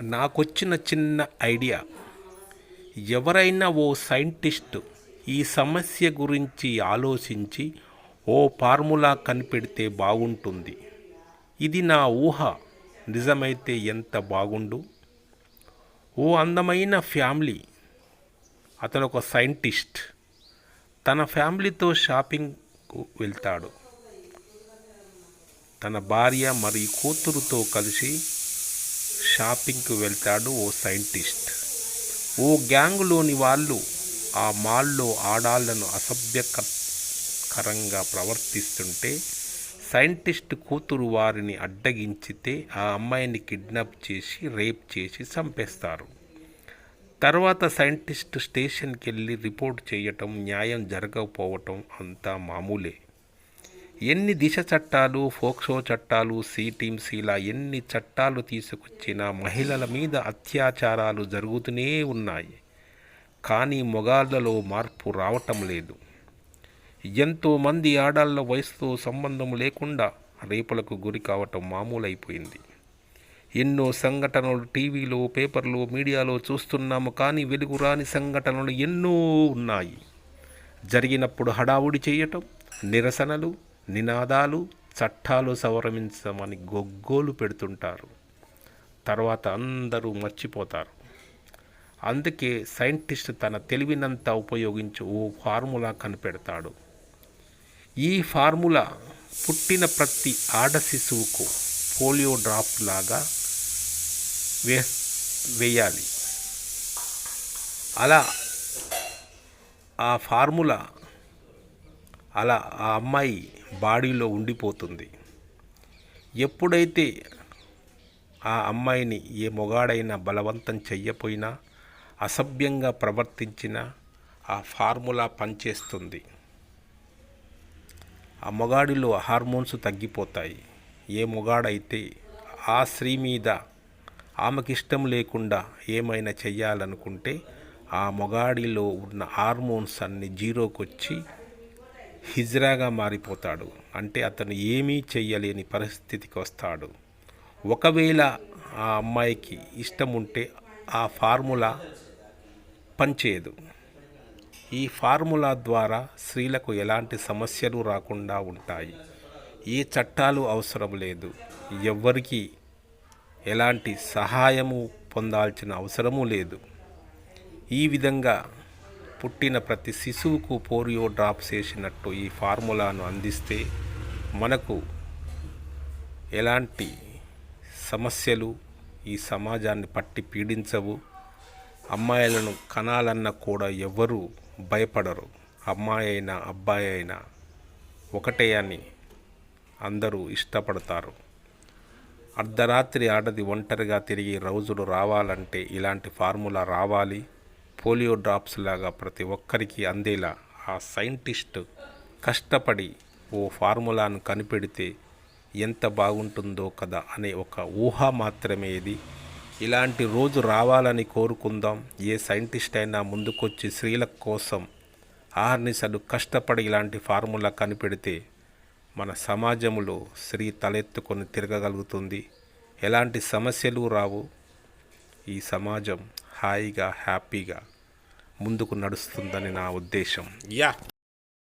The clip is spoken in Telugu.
నాకొచ్చిన చిన్న ఐడియా. ఎవరైనా ఓ సైంటిస్ట్ ఈ సమస్య గురించి ఆలోచించి ఓ ఫార్ములా కనిపెడితే బాగుంటుంది. ఇది నా ఊహ. నిజమైతే ఎంత బాగుండు? ఓ అందమైన ఫ్యామిలీ. అతను ఒక సైంటిస్ట్. తన ఫ్యామిలీతో షాపింగ్కు వెళ్తాడు. తన భార్య మరియు కూతురుతో కలిసి షాపింగ్కి వెళ్తాడు ఓ సైంటిస్ట్. ఓ గ్యాంగులోని వాళ్ళు ఆ మాల్లో ఆడాళ్ళను అసభ్యకరంగా ప్రవర్తిస్తుంటే సైంటిస్ట్ కూతురు వారిని అడ్డగించితే ఆ అమ్మాయిని కిడ్నాప్ చేసి రేప్ చేసి చంపేస్తారు. తర్వాత సైంటిస్ట్ స్టేషన్కి వెళ్ళి రిపోర్ట్ చేయటం న్యాయం జరగకపోవటం అంతా మామూలే. ఎన్ని దిశ చట్టాలు ఫోక్సో చట్టాలు సి ఇలా ఎన్ని చట్టాలు తీసుకొచ్చినా మహిళల మీద అత్యాచారాలు జరుగుతూనే ఉన్నాయి. కానీ మొగాళ్ళలో మార్పు రావటం లేదు. ఎంతోమంది ఆడాళ్ళ వయసుతో సంబంధం లేకుండా రేపులకు గురి కావటం మామూలైపోయింది. ఎన్నో సంఘటనలు టీవీలో పేపర్లో మీడియాలో చూస్తున్నాము కానీ వెలుగురాని సంఘటనలు ఎన్నో ఉన్నాయి. జరిగినప్పుడు హడావుడి చేయటం నిరసనలు నినాదాలు చట్టాలు సవరమించమని గొగ్గోలు పెడుతుంటారు. తర్వాత అందరూ మర్చిపోతారు. అందుకే సైంటిస్ట్ తన తెలివినంత ఉపయోగించి ఓ ఫార్ములా కనిపెడతాడు. ఈ ఫార్ములా పుట్టిన ప్రతి ఆడ శిశువుకు పోలియో డ్రాప్ లాగా వే వేయాలి. అలా ఆ ఫార్ములా అలా ఆ అమ్మాయి బాడీలో ఉండిపోతుంది. ఎప్పుడైతే ఆ అమ్మాయిని ఏ మొగాడైనా బలవంతం చెయ్యపోయినా అసభ్యంగా ప్రవర్తించినా ఆ ఫార్ములా పనిచేస్తుంది. ఆ మొగాడిలో హార్మోన్స్ తగ్గిపోతాయి. ఏ మొగాడైతే ఆ స్త్రీ మీద ఆమెకిష్టం లేకుండా ఏమైనా చెయ్యాలనుకుంటే ఆ మొగాడిలో ఉన్న హార్మోన్స్ అన్ని జీరోకొచ్చి హిజ్రాగా మారిపోతాడు. అంటే అతను ఏమీ చెయ్యలేని పరిస్థితికి వస్తాడు. ఒకవేళ ఆ అమ్మాయికి ఇష్టం ఉంటే ఆ ఫార్ములా పనిచేయదు. ఈ ఫార్ములా ద్వారా స్త్రీలకు ఎలాంటి సమస్యలు రాకుండా ఉంటాయి. ఏ చట్టాలు అవసరం లేదు. ఎవ్వరికి ఎలాంటి సహాయము పొందాల్సిన అవసరము లేదు. ఈ విధంగా పుట్టిన ప్రతి శిశువుకు పోలియో డ్రాప్స్ వేసినట్టు ఈ ఫార్ములాను అందిస్తే మనకు ఎలాంటి సమస్యలు ఈ సమాజాన్ని పట్టి పీడించవు? అమ్మాయిలను కనాలన్న కూడా ఎవ్వరూ భయపడరు. అమ్మాయి అయినా అబ్బాయి అయినా ఒకటే అని అందరూ ఇష్టపడతారు. అర్ధరాత్రి ఆడది ఒంటరిగా తిరిగి రోజులు రావాలంటే ఇలాంటి ఫార్ములా రావాలి? పోలియో డ్రాప్స్ లాగా ప్రతి ఒక్కరికి అందేలా ఆ సైంటిస్ట్ కష్టపడి ఓ ఫార్ములాను కనిపెడితే ఎంత బాగుంటుందో కదా అనే ఒక ఊహ మాత్రమే ఇది. ఇలాంటి రోజు రావాలని కోరుకుందాం. ఏ సైంటిస్ట్ అయినా ముందుకొచ్చి స్త్రీల కోసం ఆహర్నిసలు కష్టపడి ఇలాంటి ఫార్ములా కనిపెడితే మన సమాజంలో స్త్రీ తలెత్తుకొని తిరగగలుగుతుంది. ఎలాంటి సమస్యలు రావు. ఈ సమాజం హాయిగా హ్యాపీగా ముందుకు నడుస్తుందని నా ఉద్దేశం. యా.